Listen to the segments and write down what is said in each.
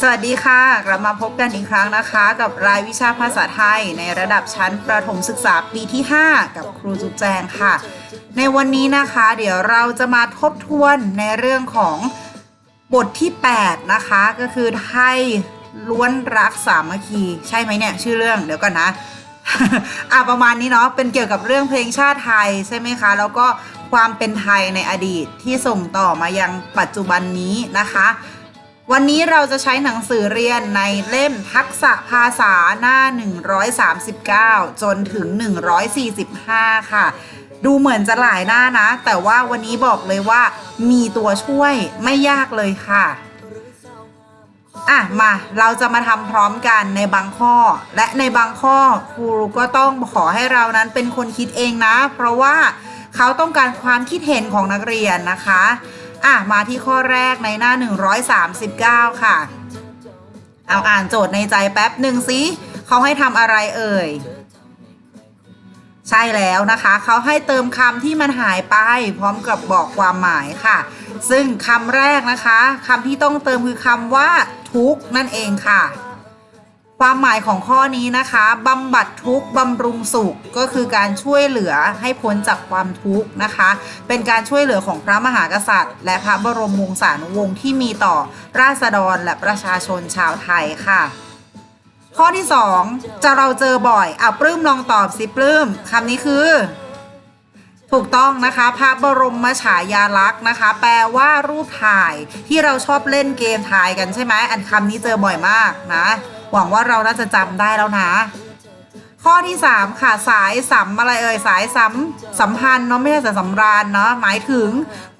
สวัสดีค่ะ กลับมาพบกันอีกครั้งนะคะ กับรายวิชาภาษาไทย ในระดับชั้นประถมศึกษาปีที่ 5 กับครูจุ๊แจงค่ะ ในวันนี้นะคะ เดี๋ยวเราจะมาทบทวนในเรื่องของบทที่ 8 นะคะ ก็คือไทยล้วนรักสามัคคี ใช่ไหมเนี่ย ชื่อเรื่องเดี๋ยวก่อนนะอะประมาณนี้เนาะเป็นเกี่ยวกับเรื่องเพลงชาติไทยใช่ไหมคะ แล้วก็ความเป็นไทยในอดีตที่ส่งต่อมายังปัจจุบันนี้นะคะ วันนี้เราจะใช้หนังสือเรียนในเล่มทักษะภาษาหน้า 139 จนถึง 145 ค่ะ ดูเหมือนจะหลายหน้านะ แต่ว่าวันนี้บอกเลยว่ามีตัวช่วยไม่ยากเลยค่ะ อะ มาเราจะมาทำพร้อมกันในบางข้อ และในบางข้อครูก็ต้องขอให้เรานั้นเป็นคนคิดเองนะ เพราะว่าเขาต้องการความคิดเห็นของนักเรียนนะคะ อะมาที่ข้อแรกในหน้า 139 ค่ะ เอาอ่านโจทย์ในใจแป๊บหนึ่งสิเขาให้ทำอะไรเอ่ย ใช่แล้วนะคะ เขาให้เติมคำที่มันหายไป พร้อมกับบอกความหมายค่ะ ซึ่งคำแรกนะคะคำที่ต้องเติมคือคำว่าทุกนั่นเองค่ะ ความหมายของข้อนี้นะคะบำบัดทุกข์บำรุงสุขก็คือการช่วยเหลือให้พ้นจากความทุกข์นะคะ เป็นการช่วยเหลือของพระมหากษัตริย์ และพระบรมวงศานุวงศ์ที่มีต่อราษฎรและประชาชนชาวไทยค่ะ ข้อที่ 2 จะเราเจอบ่อยอะปลื้มลองตอบสิปลื้มคำนี้คือ ถูกต้องนะคะพระบรมฉายาลักษณ์นะคะ แปลว่ารูปถ่ายที่เราชอบเล่นเกมถ่ายกันใช่ไหมอันคำนี้เจอบ่อยมากนะ หวังว่าเราน่าจะจำได้แล้วนะ ข้อที่ 3 ค่ะสายสัมอะไรเอ่ยสายสัมสัมพันธ์เนาะไม่ใช่สายสำราญเนาะหมายถึง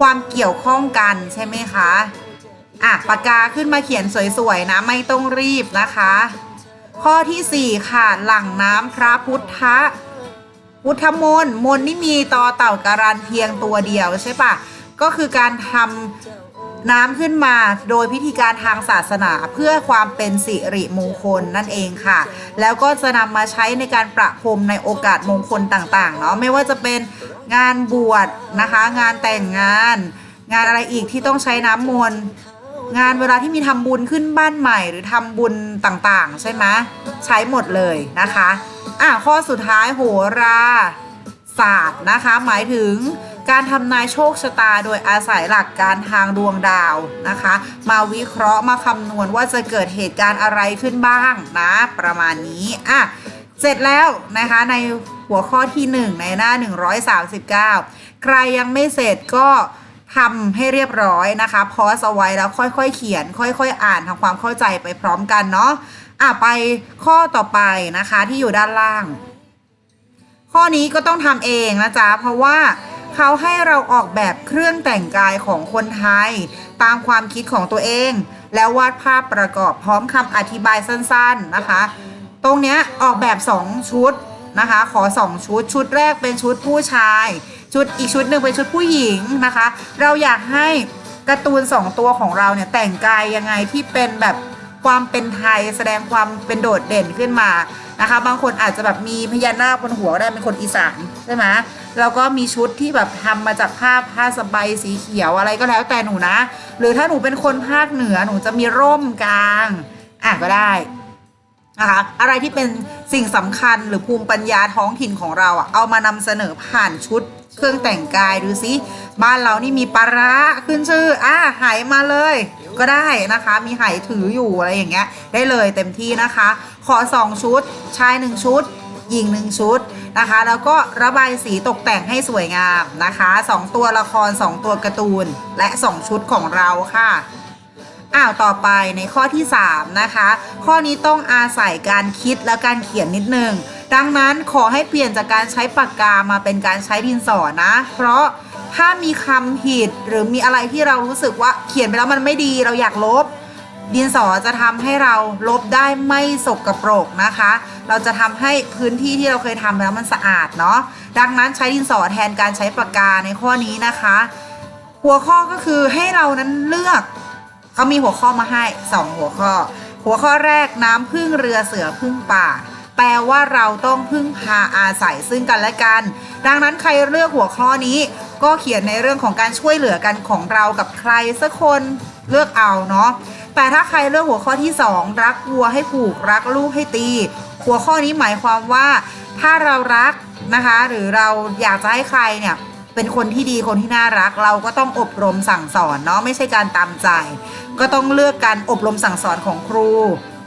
ความเกี่ยวข้องกันใช่ไหมคะอะปากกาขึ้นมาเขียนสวยๆนะไม่ต้องรีบนะคะ ข้อทีสี่4 ค่ะ หลังน้ำพระพุทธพุทธมนต์มนต์นี่มีต่อเต่าการันเพียงตัวเดียวใช่ปะก็คือการทำ น้ำขึ้นมาโดยพิธีการทางศาสนาเพื่อความเป็นสิริมงคลนั่นเองค่ะ แล้วก็จะนำมาใช้ในการประพรมในโอกาสมงคลต่างๆเนาะไม่ว่าจะเป็นงานบวชนะคะ งานแต่งงาน งานอะไรอีกที่ต้องใช้น้ำมนต์งานเวลาที่มีทำบุญขึ้นบ้านใหม่ หรือทำบุญต่างๆ ใช่ไหมใช้หมดเลยนะคะอะข้อสุดท้ายโหราศาสตร์นะคะ หมายถึง การทำนายโชคชะตาโดยอาศัยหลักการทางดวงดาวนะคะ มาวิเคราะห์มาคำนวณว่าจะเกิดเหตุการณ์อะไรขึ้นบ้างนะ ประมาณนี้อะเสร็จแล้วนะคะในหัวข้อที่ 1 ในหน้า 139 ใครยังไม่เสร็จก็ทำให้เรียบร้อยนะคะพอสเอาไว้แล้วค่อยๆ เขียน ค่อยๆ อ่านทำความเข้าใจไปพร้อมกันเนาะอะไปข้อต่อไปนะคะที่อยู่ด้านล่าง ข้อนี้ก็ต้องทำเองนะจ๊ะ เพราะว่าเขาให้เราออกแบบเครื่องแต่งกายของคนไทย ตามความคิดของตัวเอง แล้ววาดภาพประกอบพร้อมคำอธิบายสั้นๆนะคะ ตรงเนี้ยออกแบบ 2 ชุดนะคะ ขอ 2 ชุด ชุดแรกเป็นชุดผู้ชาย ชุดอีกชุดหนึ่งเป็นชุดผู้หญิงนะคะ เราอยากให้การ์ตูน 2 ตัวของเราเนี่ยแต่งกายยังไงที่เป็นแบบความเป็นไทยแสดงความเป็นโดดเด่นขึ้นมา นะคะ บางคนอาจจะแบบมีพญานาคบนหัวได้เป็นคนอีสานใช่ไหมแล้วก็มีชุดที่แบบทำมาจากผ้าผ้าสบายสีเขียวอะไรก็แล้วแต่หนูนะ หรือถ้าหนูเป็นคนภาคเหนือหนูจะมีร่มกลางอะก็ได้นะคะอะไรที่เป็นสิ่งสำคัญหรือภูมิปัญญาท้องถิ่นของเราอะเอามานำเสนอผ่านชุด เครื่องแต่งกายดูสิบ้านเรานี่มีปลาร้าขึ้นชื่ออะไหมาเลย ก็ได้นะคะ มีไหถืออยู่อะไรอย่างเงี้ย ได้เลยเต็มที่นะคะ ขอ 2 ชุด ชาย 1 ชุดหญิง1ชุดนะคะ แล้วก็ระบายสีตกแต่งให้สวยงามนะคะ 2 ตัวละคร 2 ตัวการ์ตูน และ 2 ชุดของเราค่ะอ้าวต่อไปในข้อที่ 3 นะคะ ข้อนี้ต้องอาศัยการคิดและการเขียนนิดนึง ดังนั้นขอให้เปลี่ยนจากการใช้ปากกามาเป็นการใช้ดินสอนะ เพราะถ้ามีคำผิดหรือมีอะไรที่เรารู้สึกว่าเขียนไปแล้วมันไม่ดีเราอยากลบ ดินสอจะทำให้เราลบได้ไม่สกปรกนะคะ เราจะทำให้พื้นที่ที่เราเคยทำแล้วมันสะอาดเนาะดังนั้นใช้ดินสอแทนการใช้ปากกาในข้อนี้นะคะ หัวข้อก็คือให้เรานั้นเลือกเขามีหัวข้อมาให้ 2 หัวข้อ หัวข้อแรกน้ำพึ่งเรือเสือพึ่งป่า แปลว่าเราต้องพึ่งพาอาศัยซึ่งกันและกัน ดังนั้นใครเลือกหัวข้อนี้ก็เขียนในเรื่องของการช่วยเหลือกันของเรากับใครสักคนเลือกเอาเนาะ แต่ถ้าใครเลือกหัวข้อที่ 2 รักวัวให้ผูกรักลูกให้ตี หัวข้อนี้หมายความว่าถ้าเรารักนะคะ หรือเราอยากจะให้ใครเนี่ยเป็นคนที่ดีคนที่น่ารักเราก็ต้องอบรมสั่งสอนเนาะไม่ใช่การตามใจ ก็ต้องเลือกการอบรมสั่งสอนของครู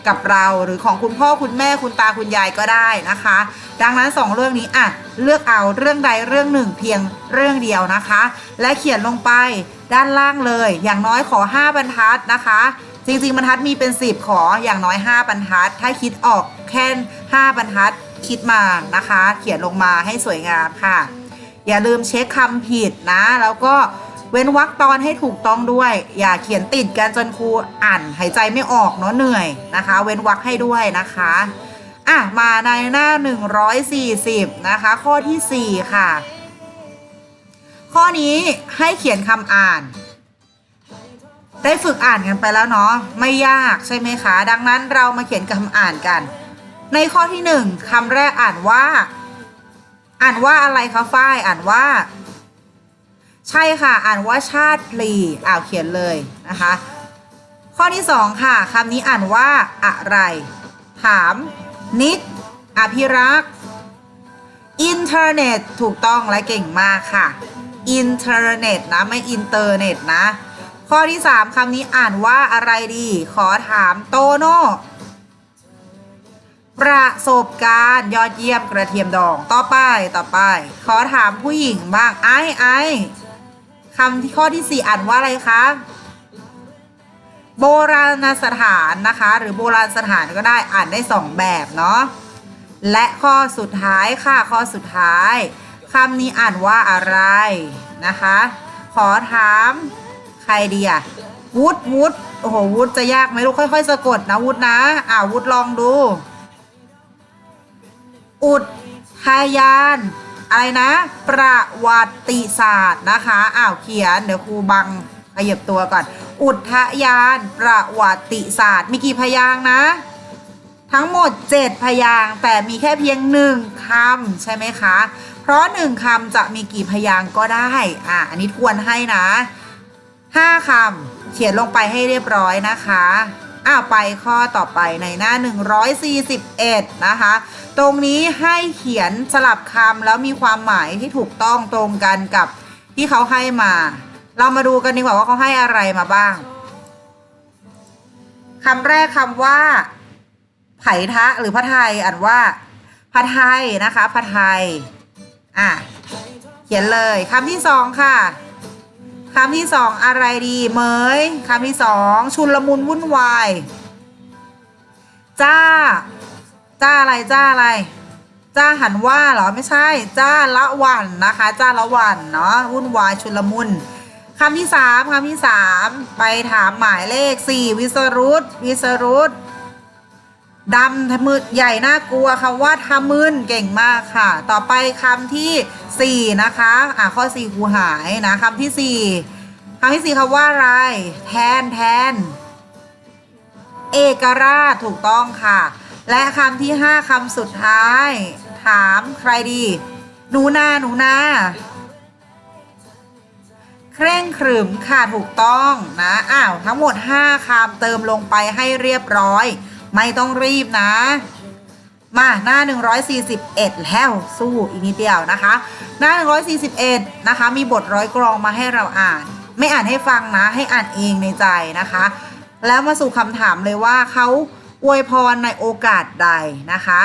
กับเราหรือของคุณพ่อคุณแม่คุณตาคุณยายก็ได้นะคะ ดังนั้น 2 เรื่องนี้อะเลือกเอาเรื่องใดเรื่องหนึ่งเพียงเรื่องเดียวนะคะ และเขียนลงไปด้านล่างเลย อย่างน้อยขอ 5 บรรทัดนะคะ จริงๆบรรทัดมีเป็น 10 ขออย่างน้อย 5 บรรทัด ถ้าคิดออกแค่ 5 บรรทัดคิดมานะคะ เขียนลงมาให้สวยงามค่ะ อย่าลืมเช็คคำผิดนะแล้วก็ เว้นวรรคตอนให้ถูกต้องด้วย อย่าเขียนติดกันจนครูอ่านหายใจไม่ออกเนาะเหนื่อยนะคะ เว้นวรรคให้ด้วยนะคะอะมาในหน้า 140 นะคะ ข้อทีสี่4 ค่ะ ข้อนี้ให้เขียนคำอ่าน ได้ฝึกอ่านกันไปแล้วเนาะไม่ยากใช่ไหมคะ ดังนั้นเรามาเขียนคำอ่านกัน ในข้อที่หนึ่งคำแรกอ่านว่า อ่านว่าอะไรคะฝ้ายอ่านว่า ใช่ค่ะ อ่านว่าชาติพลีอ่าวเขียนเลยนะคะ ข้อที่สองค่ะคำนี้อ่านว่าอะไร ถาม นิด อภิรักษ์อินเทอร์เน็ตถูกต้องและเก่งมากค่ะ อินเทอร์เน็ตนะ ไม่อินเตอร์เน็ตนะ ข้อที่ 3คำนี้อ่านว่าอะไรดี ขอถามโตโน่ประสบการณ์ยอดเยี่ยมกระเทียมดอง ต่อไปต่อไป ขอถามผู้หญิงบ้างไอ้ไอ้ คำที่ข้อที่ 4 อ่านว่าอะไรคะ โบราณสถานนะคะ หรือโบราณสถานก็ได้อ่านได้ 2 แบบเนาะและข้อสุดท้ายค่ะข้อสุดท้ายคำนี้อ่านว่าอะไรนะคะ ขอถามใครดีอะวุฒวุฒโอ้โหวุฒจะยากไหมลูกค่อย ๆ สะกดนะวุฒนะ อ่าวุฒลองดู อุดทยาน อะไรนะ ประวัติศาสตร์นะคะอ้าวเขียน เดี๋ยวครูบังขยับตัวก่อน อุทยานประวัติศาสตร์มีกี่พยางค์นะ ทั้งหมด 7 พยางค์แต่มีแค่เพียง1คำใช่ไหมคะ เพราะ1คำจะมีกี่พยางค์ก็ได้อะอันนี้ทวนให้นะ5คำเขียนลงไปให้เรียบร้อยนะคะอ้าวไปข้อต่อไปในหน้า 141 นะคะ ตรงนี้ให้เขียนสลับคำแล้วมีความหมายที่ถูกต้องตรงกันกับที่เขาให้มา เรามาดูกันดีกว่าว่าเขาให้อะไรมาบ้างคำแรกคำว่า ไผ่ทะหรือพระไทยอ่านว่าพระไทยนะคะพระไทยอะเขียนเลยคำที่สองค่ะคำที่สองอะไรดีเมยคำที่สองชุนละมุนวุ่นวายจ้า จ้าอะไรจ้าอะไร จ้าหันว่าเหรอไม่ใช่ จ้าละวันนะคะ จ้าละวันเนาะวุ่นวายชุลมุนคำที่สามคำที่สามไปถามหมายเลขสี่วิสรุตวิสรุตดำทะมึนใหญ่น่ากลัวคำว่าทะมึนเก่งมากค่ะ ต่อไปคำที่4นะคะอะข้อ4ครูหายนะคำที่4คำที่4คำว่าอะไร แทนแทน เอกราชถูกต้องค่ะ และคำที่5คำสุดท้าย ถามใครดี หนูนาหนูนาเคร่งครึมค่ะถูกต้องนะอ้าวทั้งหมด 5คำเติมลงไปให้เรียบร้อย ไม่ต้องรีบนะ มาหน้า 141 แล้วสู้อีกนิดเดียวนะคะ หน้า 141 นะคะ มีบทร้อยกรองมาให้เราอ่าน ไม่อ่านให้ฟังนะ ให้อ่านเองในใจนะคะ แล้วมาสู่คำถามเลยว่าเขา อวยพรในโอกาสใดนะคะ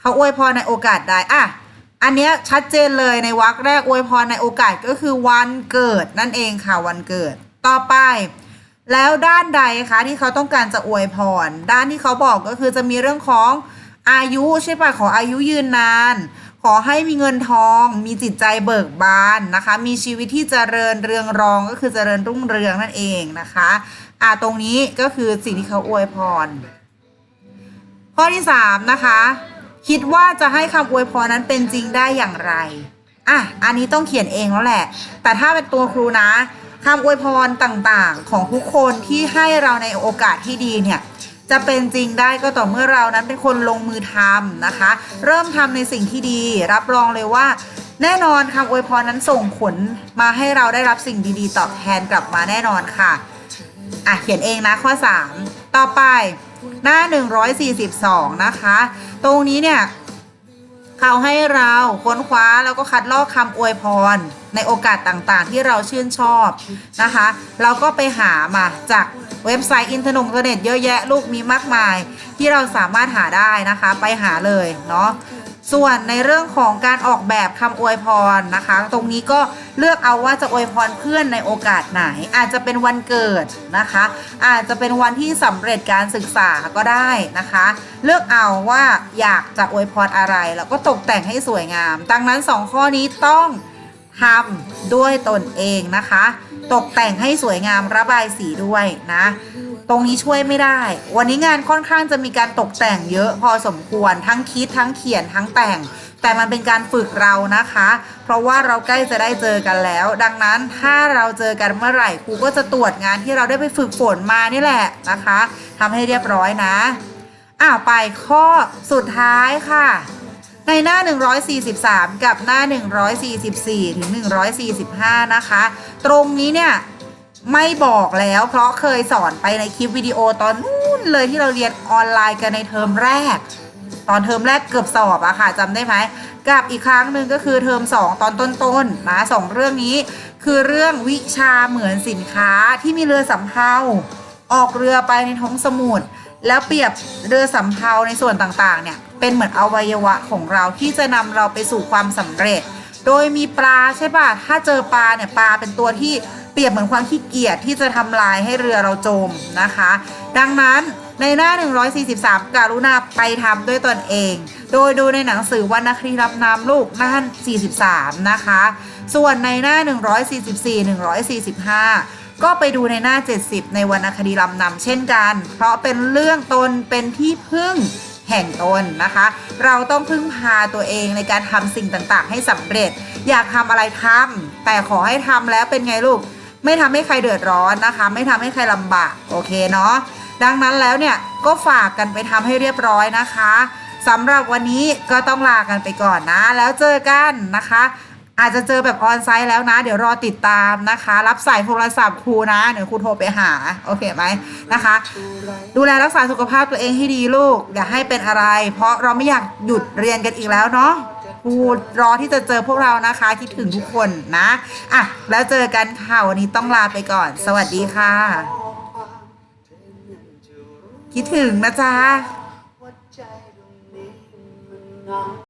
เขาอวยพรในโอกาสใดอะอันเนี้ยชัดเจนเลยในวรรคแรกอวยพรในโอกาสก็คือวันเกิดนั่นเองค่ะวันเกิดต่อไป แล้วด้านใดคะที่เขาต้องการจะอวยพร ด้านที่เขาบอกก็คือจะมีเรื่องของอายุใช่ปะขออายุยืนนาน ขอให้มีเงินทอง มีจิตใจเบิกบานนะคะ มีชีวิตที่เจริญเรืองรองก็คือเจริญรุ่งเรืองนั่นเองนะคะ อ่าตรงนี้ก็คือสิ่งที่เขาอวยพร ข้อที่ 3 นะคะ คิดว่าจะให้คำอวยพรนั้นเป็นจริงได้อย่างไรอะอันนี้ต้องเขียนเองแล้วแหละ แต่ถ้าเป็นตัวครูนะคำอวยพรต่างๆ ของทุกคนที่ให้เราในโอกาสที่ดีเนี่ยจะเป็นจริงได้ก็ต่อเมื่อเรานั้นเป็นคนลงมือทำนะคะ เริ่มทำในสิ่งที่ดี รับรองเลยว่า แน่นอนคำอวยพรนั้นส่งผลมาให้เราได้รับสิ่งดีๆ ตอบแทนกลับมาแน่นอนค่ะ อะเขียนเองนะข้อ 3 ต่อไป หน้า 142 นะคะ ตรงนี้เนี่ยเขาให้เราค้นคว้าแล้วก็คัดลอกคำอวยพร ในโอกาสต่างๆ ที่เราชื่นชอบนะคะ เราก็ไปหามาจากเว็บไซต์อินเทอร์เน็ตเยอะแยะลูกมีมากมาย ที่เราสามารถหาได้นะคะ ไปหาเลยเนาะ ส่วนในเรื่องของการออกแบบคำอวยพรนะคะ ตรงนี้ก็เลือกเอาว่าจะอวยพรเพื่อนในโอกาสไหน อาจจะเป็นวันเกิดนะคะ อาจจะเป็นวันที่สำเร็จการศึกษาก็ได้นะคะ เลือกเอาว่าอยากจะอวยพรอะไร แล้วก็ตกแต่งให้สวยงาม ดังนั้น 2 ข้อนี้ต้องทำด้วยตนเองนะคะ ตกแต่งให้สวยงามระบายสีด้วยนะ ตรงนี้ช่วยไม่ได้ วันนี้งานค่อนข้างจะมีการตกแต่งเยอะพอสมควรทั้งคิดทั้งเขียนทั้งแต่ง แต่มันเป็นการฝึกเรานะคะ เพราะว่าเราใกล้จะได้เจอกันแล้ว ดังนั้นถ้าเราเจอกันเมื่อไหร่ครูก็จะตรวจงานที่เราได้ไปฝึกฝนมานี่แหละนะคะทำให้เรียบร้อยนะอ้าวไปข้อสุดท้ายค่ะในหน้า 143 กับหน้า 144 ถึง 145 นะคะ ตรงนี้เนี่ย ไม่บอกแล้ว เพราะเคยสอนไปในคลิปวิดีโอตอนนู้นเลยที่เราเรียนออนไลน์กันในเทอมแรก ตอนเทอมแรกเกือบสอบอะค่ะจำได้ไหมกับอีกครั้งหนึ่งก็คือเทอม 2 ตอนต้นๆนะสองเรื่องนี้ คือเรื่องวิชาเหมือนสินค้าที่มีเรือสำเภาออกเรือไปในท้องสมุทรแล้วเปรียบเรือสำเภาในส่วนต่างๆ เนี่ย เป็นเหมือนอวัยวะของเราที่จะนำเราไปสู่ความสำเร็จ โดยมีปลาใช่ป่ะถ้าเจอปลาเนี่ยปลาเป็นตัวที่ เปรียบเหมือนความขี้เกียจที่จะทำลายให้เรือเราจมนะคะ ดังนั้นในหน้า 143การุณาไปทำด้วยตนเอง โดยดูในหนังสือวรรณคดีรับน้ำลูกหน้า 43 นะคะ ส่วนในหน้า 144 145ก็ไปดูในหน้า 70 ในวรรณคดีลำนำเช่นกัน เพราะเป็นเรื่องตนเป็นที่พึ่งแห่งตนนะคะ เราต้องพึ่งพาตัวเองในการทำสิ่งต่างๆ ให้สำเร็จ อยากทำอะไรทำแต่ขอให้ทำแล้วเป็นไงลูก ไม่ทำให้ใครเดือดร้อนนะคะ ไม่ทำให้ใครลำบากโอเคเนาะดังนั้นแล้วเนี่ยก็ฝากกันไปทำให้เรียบร้อยนะคะสำหรับวันนี้ก็ต้องลากันไปก่อนนะ แล้วเจอกันนะคะ อาจจะเจอแบบออนไซต์แล้วนะ เดี๋ยวรอติดตามนะคะ รับสายโทรศัพท์ครูนะ เดี๋ยวครูโทรไปหา โอเคไหมนะคะ ดูแลรักษาสุขภาพตัวเองให้ดีลูก อย่าให้เป็นอะไร เพราะเราไม่อยากหยุดเรียนกันอีกแล้วเนาะ พูดรอที่จะเจอพวกเรานะคะ คิดถึงทุกคนนะอะแล้วเจอกันค่ะ วันนี้ต้องลาไปก่อน สวัสดีค่ะ คิดถึงนะจ๊ะ